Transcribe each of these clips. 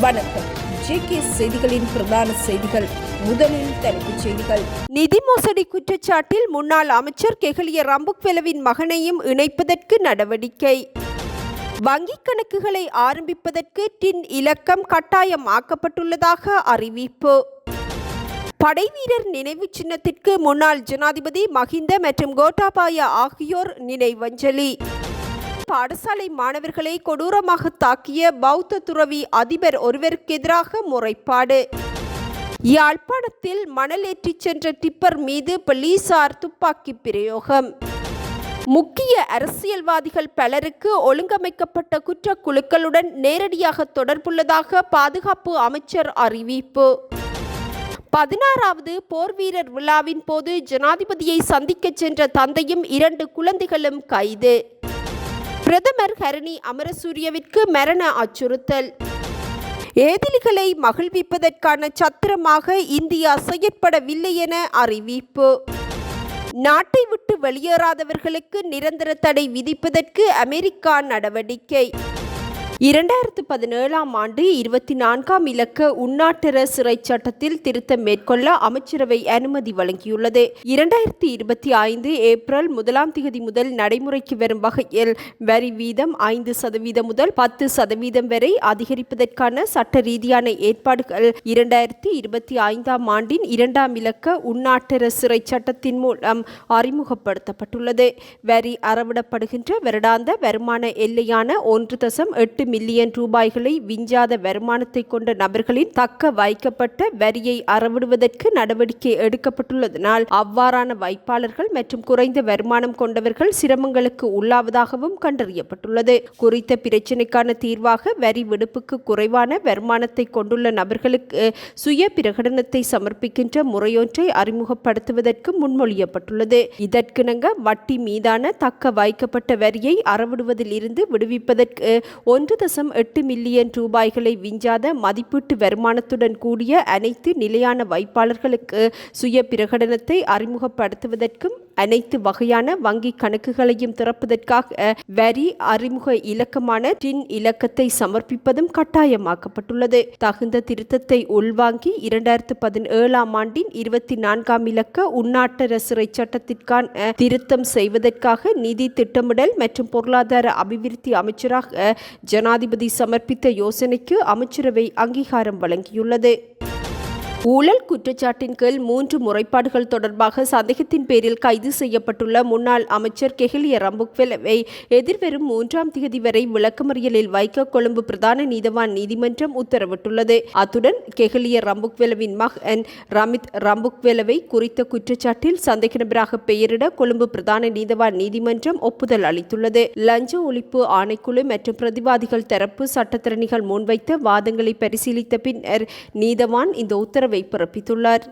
வணக்கம். ஜேகே செய்திகளின் பிரதான செய்திகள். முதலில் தலைப்புச் செய்திகள். நிதி மோசடி குற்றச்சாட்டில் முன்னாள் அமைச்சர் கெஹலிய ரம்புக்வெலவின் மகனையும் இணைப்பதற்கு நடவடிக்கை. வங்கிக் கணக்குகளை ஆரம்பிப்பதற்கு டின் இலக்கம் கட்டாயமாக்கப்பட்டுள்ளதாக அறிவிப்பு. படைவீரர் நினைவு சின்னத்திற்கு முன்னாள் ஜனாதிபதி மஹிந்த மற்றும் கோட்டாபாய ஆகியோர் நினைவஞ்சலி. பாடசாலை மாணவர்களை கொடூரமாக தாக்கிய பௌத்த துறவி அதிபர் ஒருவருக்கு எதிராக முறைப்பாடு. யாழ்ப்பாணத்தில் மணல் ஏற்றிச் சென்ற டிப்பர் மீது போலீசார் துப்பாக்கி பிரயோகம். முக்கிய அரசியல்வாதிகள் பலருக்கு ஒழுங்கமைக்கப்பட்ட குற்றக்குழுக்களுடன் நேரடியாக தொடர்புள்ளதாக பாதுகாப்பு அமைச்சர் அறிவிப்பு. பதினாறாவது போர் வீரர் விழாவின் போது ஜனாதிபதியை சந்திக்கச் சென்ற தந்தையும் இரண்டு குழந்தைகளும் கைது. பிரதமர் ஹரணி அமரசூரியவிற்கு மரண அச்சுறுத்தல். ஏதிலிகளை மகிழ்விப்பதற்கான சத்திரமாக இந்தியா செயற்படவில்லை என அறிவிப்பு. நாட்டை விட்டு வெளியேறாதவர்களுக்கு நிரந்தர தடை விதிப்பதற்கு அமெரிக்கா நடவடிக்கை. இரண்டாயிரத்து பதினேழாம் ஆண்டு இருபத்தி நான்காம் இலக்க உள்நாட்டர சிறை சட்டத்தில் திருத்தம் மேற்கொள்ள அமைச்சரவை அனுமதி வழங்கியுள்ளது. இரண்டாயிரத்தி இருபத்தி ஐந்து ஏப்ரல் முதலாம் தேதி முதல் நடைமுறைக்கு வரும் வகையில் வரி வீதம் ஐந்து சதவீதம் முதல் பத்து சதவீதம் வரை அதிகரிப்பதற்கான சட்ட ரீதியான ஏற்பாடுகள் இரண்டாயிரத்தி இருபத்தி ஐந்தாம் ஆண்டின் இரண்டாம் இலக்க உள்நாட்டர சிறை சட்டத்தின் மூலம் அறிமுகப்படுத்தப்பட்டுள்ளது. வரி அறவிடப்படுகின்ற வருடாந்த வருமான எல்லையான ஒன்று தசம் எட்டு மில்லியன் ரூபாய்களை விஞ்சாத வருமானத்தை கொண்ட நபர்களின் தக்க வைக்கப்பட்ட வரியை அறவிடுவதற்கு நடவடிக்கை எடுக்கப்பட்டுள்ளதனால் அவ்வாறான வைப்பாளர்கள் மற்றும் குறைந்த வருமானம் கொண்டவர்கள் சிரமங்களுக்கு உள்ளாவதாகவும் கண்டறியப்பட்டுள்ளது. குறித்த பிரச்சினைக்கான தீர்வாக வரி விடுப்புக்கு குறைவான வருமானத்தை கொண்டுள்ள நபர்களுக்கு சுய பிரகடனத்தை சமர்ப்பிக்கின்ற முறையொன்றை அறிமுகப்படுத்துவதற்கு முன்மொழியப்பட்டுள்ளது. இதற்கிணங்க வட்டி மீதான தக்க வைக்கப்பட்ட வரியை அறவிடுவதில் இருந்து விடுவிப்பதற்கு ஒன்று தசம் எட்டு மில்லியன் ரூபாய்களை விஞ்சாத மதிப்பீட்டு வருமானத்துடன் கூடிய அனைத்து நிலையான வைப்பாளர்களுக்கு சுய பிரகடனத்தை அறிமுகப்படுத்துவதற்கும் அனைத்து வகையான வங்கி கணக்குகளையும் திறப்பதற்காக வரி அறிமுக இலக்கமான டின் இலக்கத்தை சமர்ப்பிப்பதும் கட்டாயமாக்கப்பட்டுள்ளது. தகுந்த திருத்தத்தை உள்வாங்கி இரண்டாயிரத்து பதினேழாம் ஆண்டின் இருபத்தி நான்காம் இலக்க உள்நாட்டர சிறை சட்டத்திற்கான திருத்தம் செய்வதற்காக நிதி திட்டமிடல் மற்றும் பொருளாதார அபிவிருத்தி அமைச்சராக ஜனாதிபதி சமர்ப்பித்த யோசனைக்கு அமைச்சரவை அங்கீகாரம் வழங்கியுள்ளது. ஊழல் குற்றச்சாட்டின் கீழ் மூன்று முறைப்பாடுகள் தொடர்பாக சந்தேகத்தின் பேரில் கைது செய்யப்பட்டுள்ள முன்னாள் அமைச்சர் கெஹிலிய ரம்புக்வெலவை எதிர்வரும் மூன்றாம் தேதி வரை விளக்கமறியலில் வைக்க கொழும்பு பிரதான நீதவான் நீதிமன்றம் உத்தரவிட்டுள்ளது. அத்துடன் கெஹிலிய ரம்புக்வெலவின் மகன் ரமித் ரம்புக்வெலவை குறித்த குற்றச்சாட்டில் சந்தேக நபராக பெயரிட கொழும்பு பிரதான நீதவான் நீதிமன்றம் ஒப்புதல் அளித்துள்ளது. லஞ்ச ஒழிப்பு ஆணைக்குழு மற்றும் பிரதிவாதிகள் தரப்பு சட்டத்திறனிகள் முன்வைத்த வாதங்களை பரிசீலித்த பின்னர் நீதவான் இந்த உத்தரவு பிறப்பித்துள்ளார்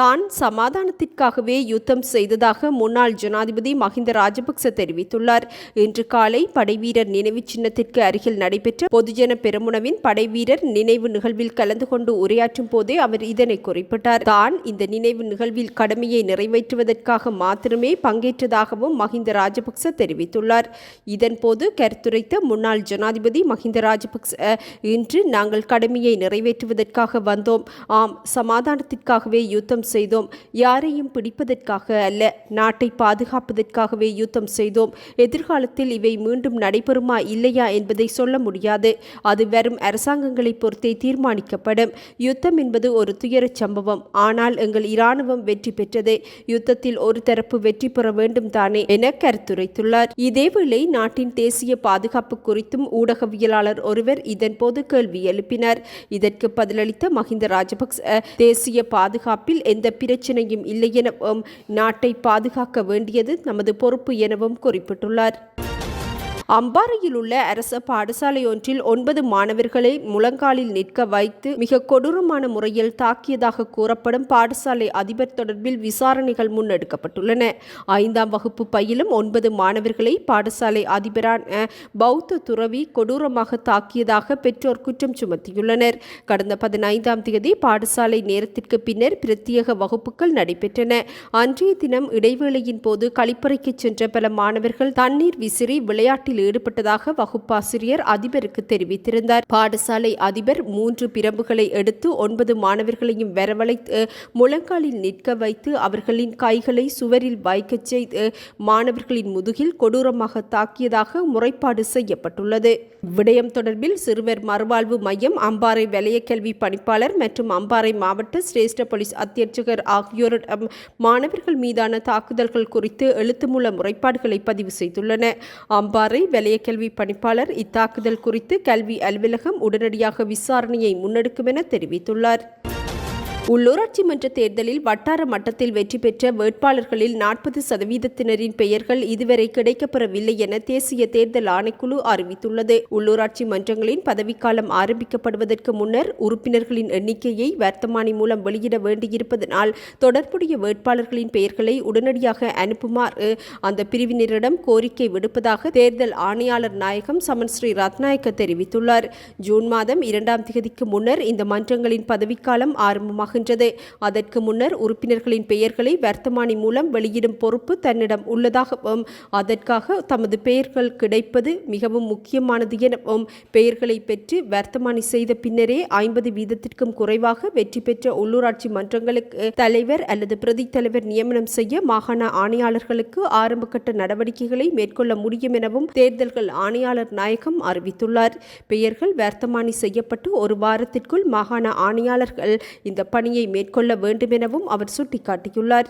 தான் சமாதானத்திற்காகவே யுத்தம் செய்ததாக முன்னாள் ஜனாதிபதி மஹிந்த ராஜபக்ச தெரிவித்துள்ளார். இன்று காலை படைவீரர் நினைவு சின்னத்திற்கு அருகில் நடைபெற்ற பொதுஜன பெருமுனவின் படைவீரர் நினைவு நிகழ்வில் கலந்து கொண்டு உரையாற்றும் போதே அவர் இதனை குறிப்பிட்டார். தான் இந்த நினைவு நிகழ்வில் கடமையை நிறைவேற்றுவதற்காக மாத்திரமே பங்கேற்றதாகவும் மஹிந்த ராஜபக்ச தெரிவித்துள்ளார். இதன்போது கருத்துரைத்த முன்னாள் ஜனாதிபதி மஹிந்த ராஜபக்ச இன்று நாங்கள் கடமையை நிறைவேற்றுவதற்காக வந்தோம். ஆம் சமாதானத்திற்காகவே யுத்தம் யுத்தம் செய்தோம். யாரையும் பிடிப்பதற்காக அல்ல நாட்டை பாதுகாப்பதற்காகவே யுத்தம் செய்தோம். எதிர்காலத்தில் இவை மீண்டும் நடைபெறுமா இல்லையா என்பதை சொல்ல முடியாது. அது வெறும் அரசாங்கங்களை பொறுத்தே தீர்மானிக்கப்படும். யுத்தம் என்பது ஒரு துயரச் சம்பவம். ஆனால் எங்கள் இராணுவம் வெற்றி பெற்றது. யுத்தத்தில் ஒரு தரப்பு வெற்றி பெற வேண்டும் தானே என கருத்துரைத்துள்ளார். இதேவேளை நாட்டின் தேசிய பாதுகாப்பு குறித்தும் ஊடகவியலாளர் ஒருவர் இதன்போது கேள்வி எழுப்பினார். இதற்கு பதிலளித்த மஹிந்த ராஜபக்ச தேசிய பாதுகாப்பில் எந்த பிரச்சனையும் இல்லை எனவும் நாட்டை பாதுகாக்க வேண்டியது நமது பொறுப்பு எனவும் குறிப்பிட்டுள்ளார். அம்பாறையில் உள்ள அரச பாடசாலை ஒன்றில் ஒன்பது மாணவர்களை முழங்காலில் நிற்க வைத்து மிக கொடூரமான முறையில் தாக்கியதாக கூறப்படும் பாடசாலை அதிபர் தொடர்பில் விசாரணைகள் முன்னெடுக்கப்பட்டுள்ளன. ஐந்தாம் வகுப்பு பயிலும் ஒன்பது மாணவர்களை பாடசாலை அதிபரான பௌத்த துறவி கொடூரமாக தாக்கியதாக பெற்றோர் குற்றம் சுமத்தியுள்ளனர். கடந்த பதினைந்தாம் தேதி பாடசாலை நேரத்திற்கு பின்னர் பிரத்யேக வகுப்புகள் நடைபெற்றன. அன்றைய தினம் இடைவேளையின் போது கழிப்பறைக்கு சென்ற பல மாணவர்கள் தண்ணீர் விசிறி விளையாட்டில் ஈடுபட்டதாக வகுப்பாசிரியர் அதிபருக்கு தெரிவித்திருந்தார். பாடசாலை அதிபர் மூன்று பிரம்புகளை எடுத்து ஒன்பது மாணவர்களையும் வரவழைத்து முழங்காலில் நிற்க வைத்து அவர்களின் கைகளை சுவரில் வைக்கச் செய்து மாணவர்களின் முதுகில் கொடூரமாக தாக்கியதாக முறைப்பாடு செய்யப்பட்டுள்ளது. விடயம் தொடர்பில் சிறுவர் மறுவாழ்வு மையம் அம்பாறை வலய கல்வி பணிப்பாளர் மற்றும் அம்பாறை மாவட்ட சிரேஷ்ட போலீஸ் அத்தியட்சகர் ஆகியோரிடம் மாணவர்கள் மீதான தாக்குதல்கள் குறித்து எழுத்துமூல முறைப்பாடுகளை பதிவு செய்துள்ளன அம்பாறை வலய கல்வி பணிப்பாளர் இத்தாக்குதல் குறித்து கல்வி அலுவலகம் உடனடியாக விசாரணையை முன்னெடுக்கும் என தெரிவித்துள்ளார். உள்ளூராட்சி மன்ற தேர்தலில் வட்டார மட்டத்தில் வெற்றி பெற்ற வேட்பாளர்களில் நாற்பது சதவீதத்தினரின் பெயர்கள் இதுவரை கிடைக்கப்பெறவில்லை என தேசிய தேர்தல் ஆணைக்குழு அறிவித்துள்ளது. உள்ளூராட்சி மன்றங்களின் பதவிக்காலம் ஆரம்பிக்கப்படுவதற்கு முன்னர் உறுப்பினர்களின் எண்ணிக்கையை வர்த்தமானி மூலம் வெளியிட வேண்டியிருப்பதனால் தொடர்புடைய வேட்பாளர்களின் பெயர்களை உடனடியாக அனுப்புமாறு அந்த பிரிவினரிடம் கோரிக்கை விடுப்பதாக தேர்தல் ஆணையாளர் நாயகம் சமன் ஸ்ரீ ரத்நாயக்க தெரிவித்துள்ளார். ஜூன் மாதம் இரண்டாம் தேதிக்கு முன்னர் இந்த மன்றங்களின் பதவிக்காலம் ஆரம்பமாக வருகின்றது அதற்கு முன்னர் உறுப்பினர்களின் பெயர்களை வர்த்தமானி மூலம் வெளியிடும் பொறுப்பு தன்னிடம் உள்ளதாகவும் அதற்காக தமது பெயர்கள் கிடைப்பது மிகவும் முக்கியமானது எனவும் பெயர்களை பெற்று வர்த்தமானி செய்த பின்னரே ஐம்பது வீதத்திற்கும் குறைவாக வெற்றி பெற்ற உள்ளூராட்சி மன்றங்களுக்கு தலைவர் அல்லது பிரதி தலைவர் நியமனம் செய்ய மாகாண ஆணையாளர்களுக்கு ஆரம்பகட்ட நடவடிக்கைகளை மேற்கொள்ள முடியும் எனவும் தேர்தல்கள் ஆணையாளர் நாயகம் அறிவித்துள்ளார். பெயர்கள் வர்த்தமானி செய்யப்பட்டு ஒரு வாரத்திற்குள் மாகாண ஆணையாளர்கள் இந்த பணியை மேற்கொள்ள வேண்டும் எனவும் அவர் சுட்டிக்காட்டியுள்ளார்.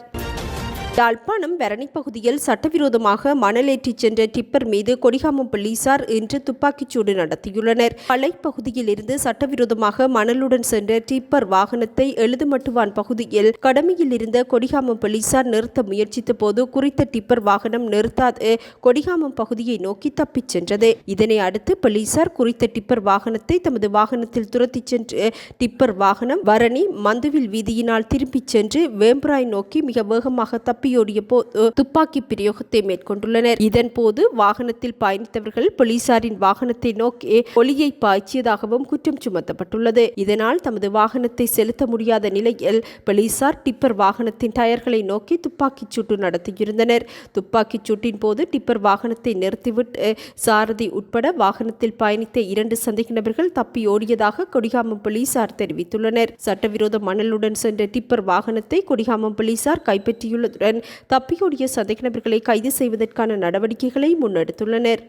யாழ்ப்பாணம் வெரணி பகுதியில் சட்டவிரோதமாக மணல் ஏற்றிச் சென்ற டிப்பர் மீது கொடிகாமம் போலீசார் இன்று துப்பாக்கிச்சூடு நடத்தியுள்ளனர். பலை பகுதியில் இருந்து சட்டவிரோதமாக மணலுடன் சென்ற டிப்பர் வாகனத்தை எழுதுமட்டுவான் பகுதியில் கடமையில் இருந்த கொடிகாமம் போலீசார் நிறுத்த முயற்சித்த போது குறித்த டிப்பர் வாகனம் நிறுத்தாது கொடிகாமம் பகுதியை நோக்கி தப்பிச் சென்றது. இதனை அடுத்து போலீசார் குறித்த டிப்பர் வாகனத்தை தமது வாகனத்தில் துரத்திச் சென்று டிப்பர் வாகனம் வரணி மந்துவில் வீதியினால் திரும்பிச் சென்று வேம்புராய் நோக்கி மிக வேகமாக தப்பி போது துப்பாக்கி பிரயோகத்தை மேற்கொண்டுள்ளனர். இதன் போது வாகனத்தில் பயணித்தவர்கள் போலீசாரின் வாகனத்தை நோக்கி ஒளியை பாய்ச்சியதாகவும் குற்றம் சுமத்தப்பட்டுள்ளது. இதனால் தமது வாகனத்தை செலுத்த முடியாத நிலையில் போலீசார் டிப்பர் வாகனத்தின் டயர்களை நோக்கி துப்பாக்கிச் சூட்டு நடத்தியிருந்தனர். துப்பாக்கிச் சூட்டின் போது டிப்பர் வாகனத்தை நிறுத்திவிட்டு சாரதி உட்பட வாகனத்தில் பயணித்த இரண்டு சந்தேக நபர்கள் தப்பி ஓடியதாக கொடிகாமம் போலீசார் தெரிவித்துள்ளனர். சட்டவிரோத மணலுடன் சென்ற டிப்பர் வாகனத்தை கொடிகாமம் போலீசார் கைப்பற்றியுள்ளதுடன் தப்பியோடிய சந்தேக நபர்களை கைது செய்வதற்கான நடவடிக்கைகளை முன்னெடுத்துள்ளனர்.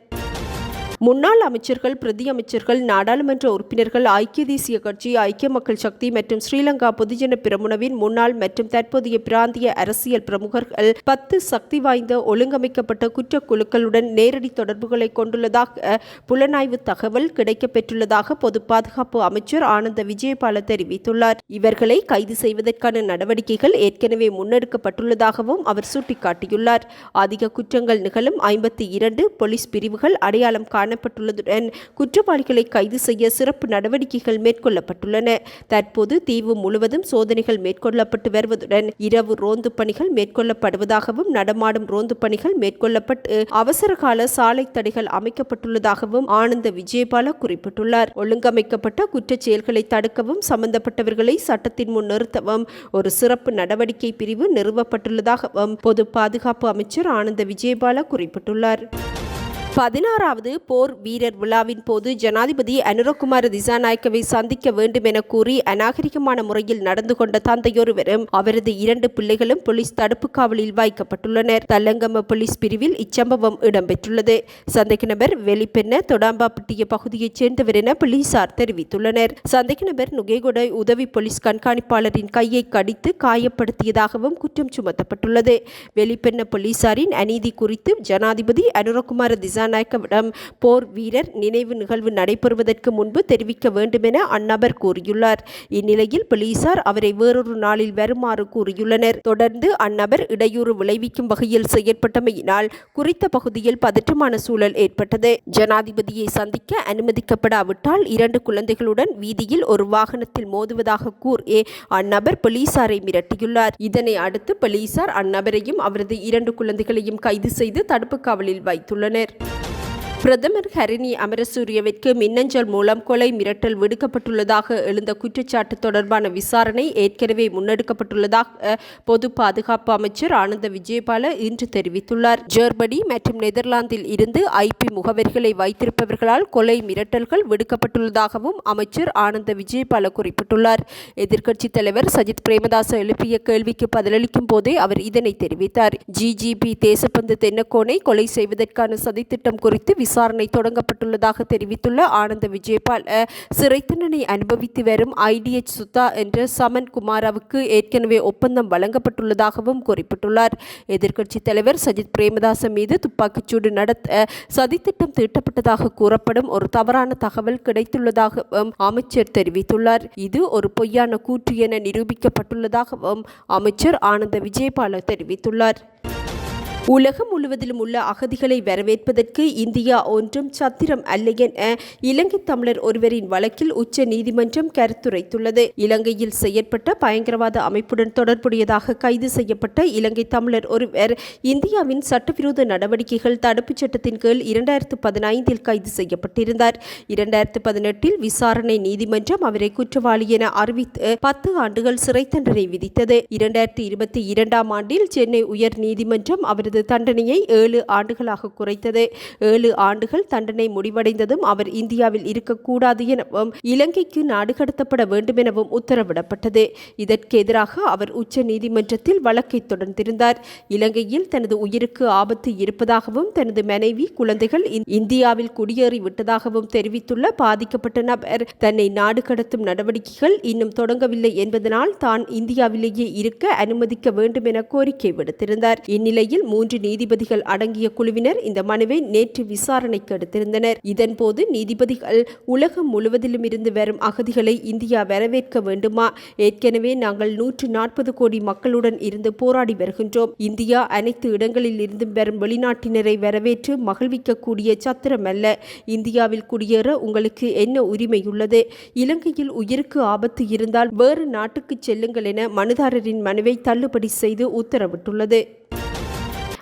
முன்னாள் அமைச்சர்கள் பிரதி அமைச்சர்கள் நாடாளுமன்ற உறுப்பினர்கள் ஐக்கிய தேசிய கட்சி ஐக்கிய மக்கள் சக்தி மற்றும் ஸ்ரீலங்கா பொதுஜன பிரமுனவின் முன்னாள் மற்றும் தற்போதைய பிராந்திய அரசியல் பிரமுகர்கள் பத்து சக்தி வாய்ந்த ஒழுங்கமைக்கப்பட்ட குற்றக்குழுக்களுடன் நேரடி தொடர்புகளை கொண்டுள்ளதாக புலனாய்வு தகவல் கிடைக்கப்பெற்றுள்ளதாக பொது பாதுகாப்பு அமைச்சர் ஆனந்த விஜயபால தெரிவித்துள்ளார். இவர்களை கைது செய்வதற்கான நடவடிக்கைகள் ஏற்கனவே முன்னெடுக்கப்பட்டுள்ளதாகவும் அவர் சுட்டிக்காட்டியுள்ளார். அதிக குற்றங்கள் நிகழும் ஐம்பத்தி இரண்டு போலீஸ் பிரிவுகள் அடையாளம் காணப்பட்டுள்ளதுடன் குற்றவாளிகளை கைது செய்ய சிறப்பு நடவடிக்கைகள் மேற்கொள்ளப்பட்டுள்ளன. தற்போது தீவு முழுவதும் சோதனைகள் மேற்கொள்ளப்பட்டு வருவதுடன் இரவு ரோந்து பணிகள் மேற்கொள்ளப்படுவதாகவும் நடமாடும் ரோந்து பணிகள் மேற்கொள்ளப்பட்டு அவசரகால சாலை தடைகள் அமைக்கப்பட்டுள்ளதாகவும் ஆனந்த விஜயபால குறிப்பிட்டுள்ளார். ஒழுங்கமைக்கப்பட்ட குற்றச் செயல்களை தடுக்கவும் சம்பந்தப்பட்டவர்களை சட்டத்தின் முன் நிறுத்தவும் ஒரு சிறப்பு நடவடிக்கை பிரிவு நிறுவப்பட்டுள்ளதாகவும் பொது பாதுகாப்பு அமைச்சர் ஆனந்த விஜயபால குறிப்பிட்டுள்ளார். பதினாறாவது போர் வீரர் விழாவின் போது ஜனாதிபதி அனுரகுமார திசாநாயக்கவை சந்திக்க வேண்டும் என கூறி அநாகரிகமான முறையில் நடந்து கொண்ட தந்தையொருவரும் அவரது இரண்டு பிள்ளைகளும் போலீஸ் தடுப்பு காவலில் வைக்கப்பட்டுள்ளனர். தல்லங்கம போலீஸ் பிரிவில் இச்சம்பவம் இடம்பெற்றுள்ளது. சந்தேக நபர் வெளிப்பெண்ண தொடாம்பாப்பட்டிய பகுதியைச் சேர்ந்தவர் என போலீசார் தெரிவித்துள்ளனர். சந்தேக நபர் நுகேகொடை உதவி போலீஸ் கண்காணிப்பாளரின் கையை கடித்து காயப்படுத்தியதாகவும் குற்றம் சுமத்தப்பட்டுள்ளது. வெளிப்பெண்ண போலீசாரின் அநீதி குறித்து ஜனாதிபதி அனுரகுமார திசா கஜாநாயக்கவிடம் போர் வீரர் நினைவு நிகழ்வு நடைபெறுவதற்கு முன்பு தெரிவிக்க வேண்டுமென அந்நபர் கூறியுள்ளார். இந்நிலையில் போலீசார் அவரை வேறொரு நாளில் வருமாறு கூறியுள்ளனர். தொடர்ந்து அந்நபர் இடையூறு விளைவிக்கும் வகையில் செயற்பட்டமையினால் குறித்த பகுதியில் பதற்றமான சூழல் ஏற்பட்டது. ஜனாதிபதியை சந்திக்க அனுமதிக்கப்படாவிட்டால் இரண்டு குழந்தைகளுடன் வீதியில் ஒரு வாகனத்தில் மோதுவதாக கூறி அந்நபர் போலீசாரை மிரட்டியுள்ளார். இதனை அடுத்து போலீசார் அந்நபரையும் அவரது இரண்டு குழந்தைகளையும் கைது செய்து தடுப்பு காவலில் வைத்துள்ளனர். பிரதமர் ஹரிணி அமரசூரியவிற்கு மின்னஞ்சல் மூலம் கொலை மிரட்டல் விடுக்கப்பட்டுள்ளதாக எழுந்த குற்றச்சாட்டு தொடர்பான விசாரணை ஏற்கனவே முன்னெடுக்கப்பட்டுள்ளதாக பொது பாதுகாப்பு அமைச்சர் ஆனந்த விஜயபால இன்று தெரிவித்துள்ளார். ஜெர்மனி மற்றும் நெதர்லாந்தில் இருந்து ஐபி முகவரிகளை வைத்திருப்பவர்களால் கொலை மிரட்டல்கள் விடுக்கப்பட்டுள்ளதாகவும் அமைச்சர் ஆனந்த விஜயபால குறிப்பிட்டுள்ளார். எதிர்க்கட்சித் தலைவர் சஜித் பிரேமதாச எழுப்பிய கேள்விக்கு பதிலளிக்கும் போதே அவர் இதனை தெரிவித்தார். ஜிஜிபி தேசப்பந்து தென்னக்கோனை கொலை செய்வதற்கான சதித்திட்டம் குறித்து விசாரணை தொடங்கப்பட்டுள்ளதாக தெரிவித்துள்ள ஆனந்த விஜயபால் சிறை தண்டனை அனுபவித்து வரும் ஐடிஎச் சுத்தா என்ற சமன் குமாராவுக்கு ஏற்கனவே ஒப்பந்தம் வழங்கப்பட்டுள்ளதாகவும் குறிப்பிட்டுள்ளார். எதிர்க்கட்சித் தலைவர் சஜித் பிரேமதாச மீது துப்பாக்கிச்சூடு நடத்த சதித்திட்டம் தீட்டப்பட்டதாக கூறப்படும் ஒரு தவறான தகவல் கிடைத்துள்ளதாகவும் அமைச்சர் தெரிவித்துள்ளார். இது ஒரு பொய்யான கூற்று என நிரூபிக்கப்பட்டுள்ளதாகவும் அமைச்சர் ஆனந்த விஜயபால தெரிவித்துள்ளார். உலகம் முழுவதிலும் உள்ள அகதிகளை வரவேற்பதற்கு இந்தியா ஒன்றும் சத்திரம் அல்ல என இலங்கை தமிழர் ஒருவரின் வழக்கில் உச்ச நீதிமன்றம் கருத்துரைத்துள்ளது. இலங்கையில் செயற்பட்ட பயங்கரவாத அமைப்புடன் தொடர்புடையதாக கைது செய்யப்பட்ட இலங்கை தமிழர் ஒருவர் இந்தியாவின் சட்டவிரோத நடவடிக்கைகள் தடுப்புச் சட்டத்தின் கீழ் இரண்டாயிரத்து பதினைந்தில் கைது செய்யப்பட்டிருந்தார். இரண்டாயிரத்து பதினெட்டில் விசாரணை நீதிமன்றம் அவரை குற்றவாளி என அறிவித்து பத்து ஆண்டுகள் சிறை தண்டனை விதித்தது. இரண்டாயிரத்தி இருபத்தி இரண்டாம் ஆண்டில் சென்னை உயர் நீதிமன்றம் அவரது தண்டனையை ஏழு ஆண்டுகளாக குறைத்தது. ஏழு ஆண்டுகள் தண்டனை முடிவடைந்ததும் அவர் இந்தியாவில் இருக்கக்கூடாது எனவும் இலங்கைக்கு நாடு கடத்தப்பட வேண்டும் எனவும் உத்தரவிடப்பட்டது. இதற்கு எதிராக அவர் உச்ச நீதிமன்றத்தில் வழக்கை தொடர்ந்திருந்தார். இலங்கையில் தனது உயிருக்கு ஆபத்து இருப்பதாகவும் தனது மனைவி குழந்தைகள் இந்- இந்தியாவில் குடியேறி விட்டதாகவும் தெரிவித்துள்ள பாதிக்கப்பட்ட நபர் தன்னை நாடு கடத்தும் நடவடிக்கைகள் இன்னும் தொடங்கவில்லை என்பதனால் தான் இந்தியாவிலேயே இருக்க அனுமதிக்க வேண்டும் என கோரிக்கை விடுத்திருந்தார். இந்நிலையில் மூன்று நீதிபதிகள் அடங்கிய குழுவினர் இந்த மனுவை நேற்று விசாரணைக்கு எடுத்திருந்தனர். இதன்போது நீதிபதிகள் உலகம் முழுவதிலும் இருந்து வரும் அகதிகளை இந்தியா வரவேற்க வேண்டுமா? ஏற்கனவே நாங்கள் நூற்று நாற்பது கோடி மக்களுடன் இருந்து போராடி வருகின்றோம். இந்தியா அனைத்து இடங்களில் இருந்தும் வரும் வெளிநாட்டினரை வரவேற்று மகிழ்விக்கக்கூடிய சத்திரம் அல்ல. இந்தியாவில் குடியேற உங்களுக்கு என்ன உரிமை உள்ளது இலங்கையில் உயிருக்கு ஆபத்து இருந்தால் வேறு நாட்டுக்கு செல்லுங்கள் என மனுதாரரின் மனுவை தள்ளுபடி செய்து உத்தரவிட்டுள்ளது.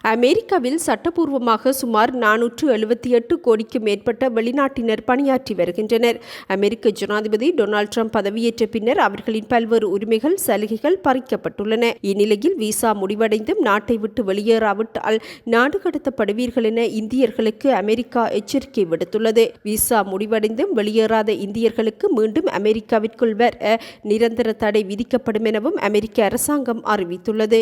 அமெரிக்காவில் சட்டப்பூர்வமாக சுமார் நானூற்று எழுபத்தி எட்டு கோடிக்கு மேற்பட்ட வெளிநாட்டினர் பணியாற்றி வருகின்றனர். அமெரிக்க ஜனாதிபதி டொனால்ட் ட்ரம்ப் பதவியேற்ற பின்னர் அவர்களின் பல்வேறு உரிமைகள் சலுகைகள் பறிக்கப்பட்டுள்ளன. இந்நிலையில் விசா முடிவடைந்தும் நாட்டை விட்டு வெளியேறாவிட்டால் நாடு கடத்தப்படுவீர்கள் என இந்தியர்களுக்கு அமெரிக்கா எச்சரிக்கை விடுத்துள்ளது. விசா முடிவடைந்தும் வெளியேறாத இந்தியர்களுக்கு மீண்டும் அமெரிக்காவிற்குள் வர நிரந்தர தடை விதிக்கப்படும் எனவும் அமெரிக்க அரசாங்கம் அறிவித்துள்ளது.